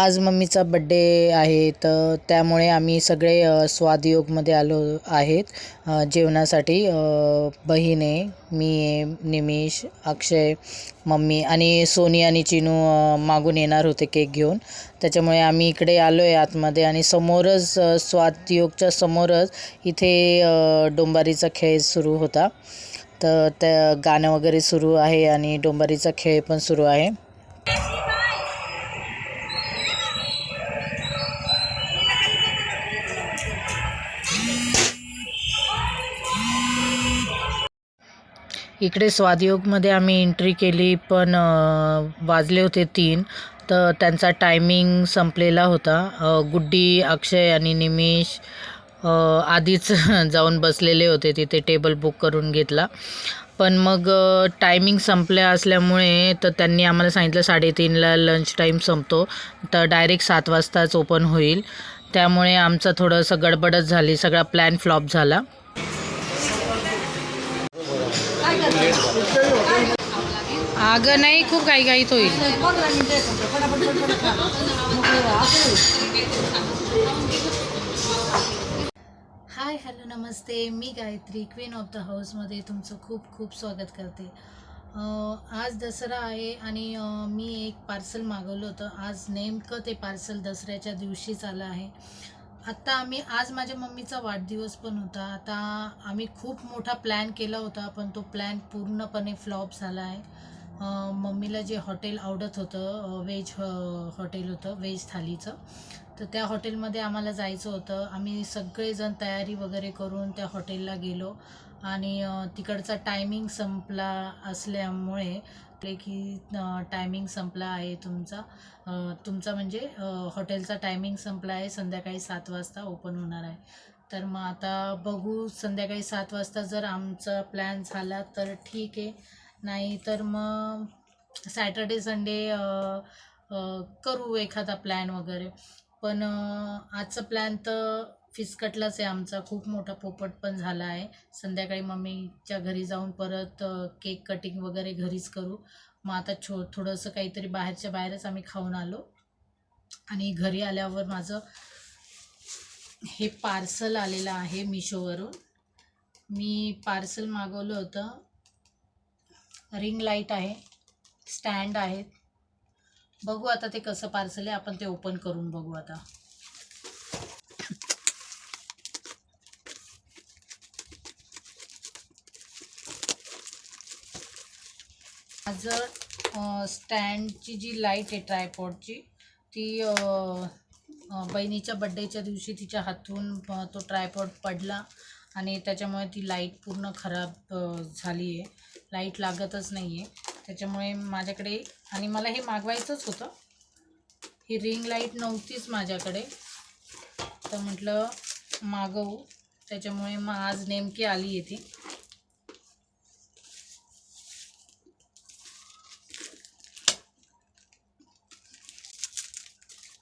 आज मम्मीचा बड्डे आहे तर त्यामुळे आम्ही सगळे स्वादयोगमध्ये आलो आहेत. जेवणासाठी बहिणे बहीण आहे मी आहे निमिष अक्षय मम्मी आणि सोनी आणि चिनू मागून येणार होते केक घेऊन. त्याच्यामुळे आम्ही इकडे आलो आहे आतमध्ये आणि समोरच स्वादयोगच्या समोरच इथे डोंबारीचा खेळ सुरू होता. तर त्या गाणं वगैरे सुरू आहे आणि डोंबारीचा खेळ पण सुरू आहे. इकडे स्वादयोगमध्ये आम्ही एंट्री केली पण वाजले होते तीन. तर त्यांचा टायमिंग संपलेला होता. गुड्डी अक्षय आणि निमिष आधीच जाऊन बसलेले होते तिथे टेबल बुक करून घेतला. पण मग टायमिंग संपल्या असल्यामुळे तर त्यांनी आम्हाला सांगितलं साडेतीनला लंच टाईम संपतो. तर डायरेक्ट सात वाजताच ओपन होईल. त्यामुळे आमचं थोडंसं गडबडच झाली. सगळा प्लॅन फ्लॉप झाला. अगं नाही खूप काही गाईत होईल. हाय हॅलो नमस्ते. मी गायत्री क्वीन ऑफ द हाऊसमध्ये तुमचं खूप खूप स्वागत करते. आज दसरा आहे आणि मी एक पार्सल मागवलं होतं. आज नेमकं ते पार्सल दसऱ्याच्या दिवशीच आलं आहे. आत्ता आम्ही आज माझ्या मम्मीचा वाढदिवस पण होता. आता आम्ही खूप मोठा प्लॅन केला होता पण तो प्लॅन पूर्णपणे फ्लॉप झाला आहे. मम्मीला जे हॉटेल आवडत होतं व्हेज हॉटेल होतं व्हेज थालीचं तर त्या हॉटेलमध्ये आम्हाला जायचं होतं. आम्ही सगळेजण तयारी वगैरे करून त्या हॉटेलला गेलो. आणि तिकडचा टायमिंग संपला असल्यामुळे ते की टायमिंग संपला आहे तुमचा. तुमचा म्हणजे हॉटेलचा टायमिंग संपला आहे संध्याकाळी सात वाजता ओपन होणार आहे. तर मग आता बघू संध्याकाळी सात वाजता जर आमचा प्लॅन झाला तर ठीक आहे. नाही तर मग सॅटर्डे संडे करू एखादा प्लॅन वगैरे. पण आजचा प्लॅन तर फिसकटलाच आहे आमचा. खूप मोठा पोपट पण झाला आहे. संध्याकाळी मम्मीच्या घरी जाऊन परत केक कटिंग वगैरे घरीच करू. मग आता छो थोडंसं काहीतरी बाहेरच्या बाहेरच आम्ही खाऊन आलो. आणि घरी आल्यावर माझं हे पार्सल आलेलं आहे मिशोवरून. मी पार्सल मागवलं होतं. रिंग लाइट आहे. स्टँड आहेत. बघू आता ते कसं पार्सल आहे. आपण ते ओपन करून बघू आता. माझं स्टँडची uh, जी लाइट आहे ट्रायपॉडची ती uh, uh, बहिणीच्या बड्डेच्या दिवशी तिच्या हातून तो ट्रायपॉड पडला आणि त्याच्यामुळे ती लाइट पूर्ण खराब झाली आहे लाइट लागतच नाही आहे त्याच्यामुळे माझ्याकडे आणि मला हे मागवायचंच होतं. ही रिंग लाइट नव्हतीच माझ्याकडे. तर म्हटलं मागवू. त्याच्यामुळे मग आज नेमकी आली आहे ती.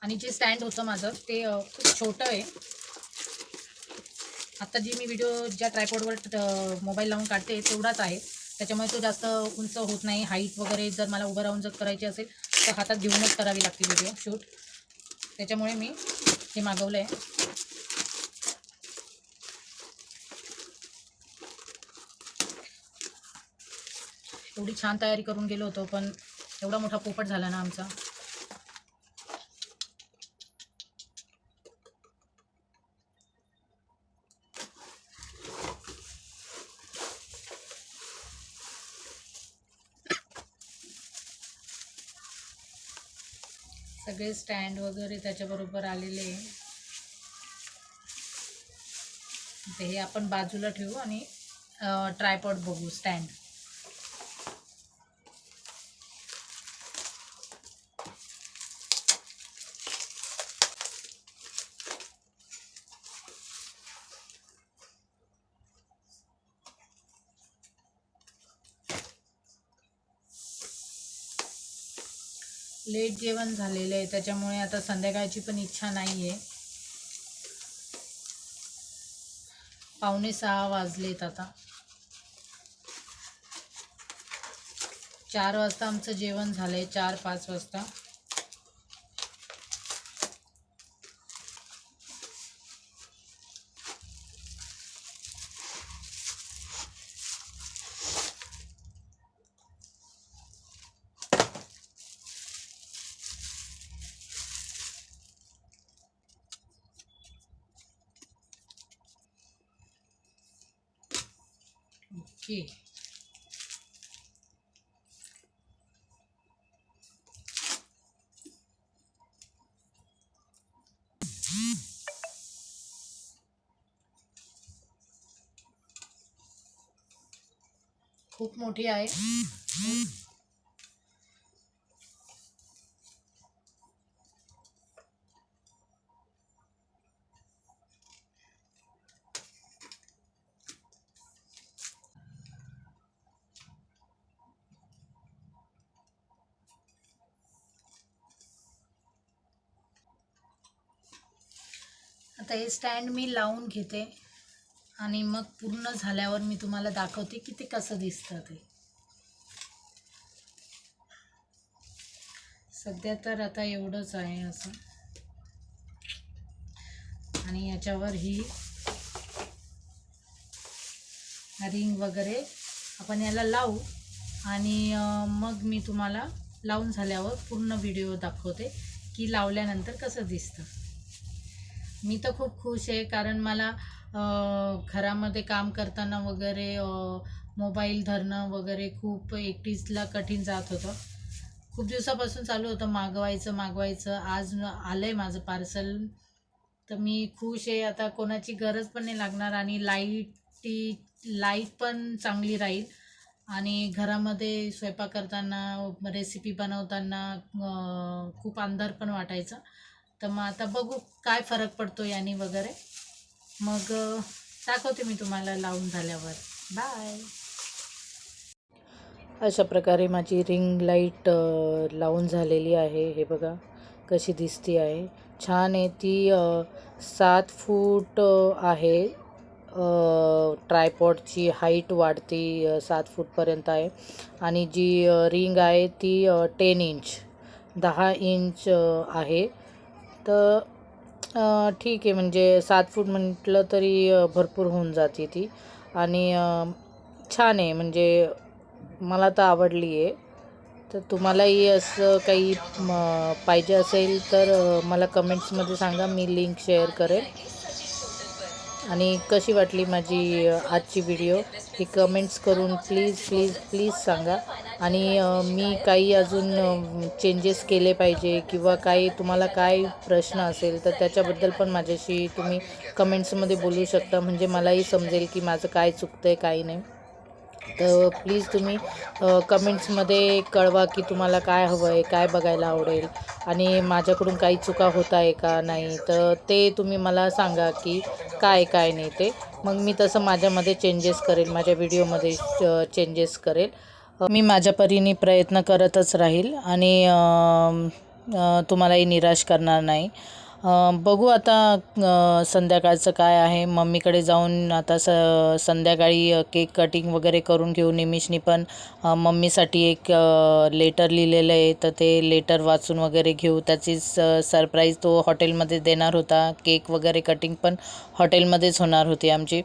आणि जे स्टँड होतं माझं ते खूप छोटं आहे. आता जी मी व्हिडिओ ज्या ट्रायपॉडवर मोबाईल लावून काढते तेवढाच आहे. त्याच्यामुळे तो जास्त उंच होत नाही. हाईट वगैरे जर मला उभं राहून जर करायची असेल तर हातात घेऊनच करावी लागते व्हिडिओ शूट त्याच्यामुळे मी हे मागवलं आहे एवढी छान तयारी करून गेलो होतो पण एवढा मोठा पोपट झाला ना आमचा. सगळे स्टँड वगैरे त्याच्याबरोबर आलेले आहे. ते हे आपण बाजूला ठेवू आणि ट्रायपॉड बघू स्टँड. लेट जेवण झालेलं आहे त्याच्यामुळे आता संध्याकाळची पण इच्छा नाही आहे पावणे सहा वाजलेत आता. चार वाजता आमचं जेवण झालं आहे चार पाच वाजता. ओके खूप मोठी आहे. आता हे स्टँड मी लावून घेते. आणि मग पूर्ण झाल्यावर मी तुम्हाला दाखवते की ते कसं दिसतं ते. सध्या तर आता एवढंच आहे असं. आणि याच्यावर ही रिंग वगैरे आपण याला लावू. आणि मग मी तुम्हाला लावून झाल्यावर पूर्ण व्हिडिओ दाखवते की लावल्यानंतर कसं दिसतं. मी तर खूप खुश आहे कारण मला घरामध्ये काम करताना वगैरे मोबाईल धरणं वगैरे खूप एकटीचला कठीण जात होतं. खूप दिवसापासून चालू होतं मागवायचं मागवायचं. आज आलं आहे माझं पार्सल. तर मी खुश आहे. आता कोणाची गरज पण नाही लागणार आणि लाईटी लाइट पण चांगली राहील. आणि घरामध्ये स्वयंपाक करताना रेसिपी बनवताना खूप अंधार पण वाटायचा. तर मग आता बघू काय फरक पडतो याने वगैरे. मग दाखवते मी तुम्हाला लावून झाल्यावर. बाय अशा प्रकारे माझी रिंग लाइट लावून झालेली आहे. हे बघा कशी दिसती आहे. छान आहे ती सात फूट आहे. ट्रायपॉडची हाईट वाढती सात फूटपर्यंत आहे. आणि जी रिंग आहे ती टेन इंच दहा इंच आहे. तर ठीक आहे. म्हणजे सात फूट म्हटलं तरी भरपूर होऊन जाते ती. आणि छान आहे. म्हणजे मला तर आवडली आहे. तर तुम्हालाही असं काही म, पाहिजे असेल तर मला कमेंट्समध्ये सांगा. मी लिंक शेअर करेन. आणि कशी वाटली माझी आजची व्हिडिओ ही कमेंट्स करून प्लीज प्लीज प्लीज सांगा. आणि मी काही अजून चेंजेस केले पाहिजे किंवा काही तुम्हाला काय प्रश्न असेल तर त्याच्याबद्दल पण माझ्याशी तुम्ही कमेंट्समध्ये बोलू शकता. म्हणजे मलाही समजेल की माझं काय चुकतं आहे काय नाही. तर प्लीज तुम्ही कमेंट्समध्ये कळवा की तुम्हाला काय हवं आहे काय बघायला आवडेल. आणि माझ्याकडून काही चुका होत आहे का नाही तर ते तुम्ही मला सांगा की काय काय नाही ते. मग मी तसं माझ्यामध्ये चेंजेस करेल माझ्या व्हिडिओमध्ये चेंजेस करेल. मी माझ्या परीने प्रयत्न करतच राहील आणि तुम्हालाही निराश करणार नाही. बघू आता संध्याकाळचं काय आहे. मम्मीकडे जाऊन आता स संध्याकाळी केक कटिंग वगैरे करून घेऊ निमिषनी पण. मम्मीसाठी एक लेटर लिहिलेलं आहे तर ते लेटर वाचून वगैरे घेऊ. त्याची स सरप्राईज तो हॉटेलमध्ये देणार होता. केक वगैरे कटिंग पण हॉटेलमध्येच होणार होती आमची.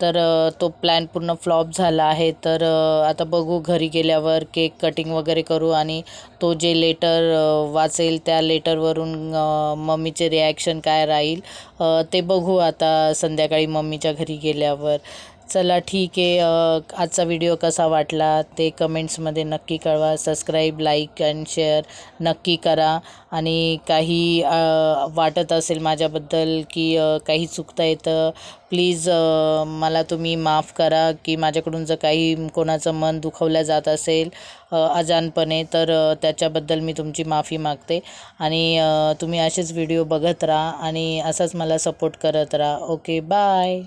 तर तो प्लॅन पूर्ण फ्लॉप झाला आहे. तर आता बघू घरी गेल्यावर केक कटिंग वगैरे करू आणि तो जे लेटर वाचेल त्या लेटरवरून मम्मीचे रिॲक्शन काय राहील ते बघू आता संध्याकाळी मम्मीच्या घरी गेल्यावर. चला ठीक आहे आजचा व्हिडिओ कसा वाटला ते कमेंट्समध्ये नक्की कळवा. सबस्क्राईब लाईक अँड शेअर नक्की करा. आणि काही वाटत असेल माझ्याबद्दल की काही चुकता येतं प्लीज मला तुम्ही माफ करा की माझ्याकडून जर काही कोणाचं मन दुखवलं जात असेल अजानपणे तर त्याच्याबद्दल मी तुमची माफी मागते. आणि तुम्ही असेच व्हिडिओ बघत राहा आणि असंच मला सपोर्ट करत राहा. Okay bye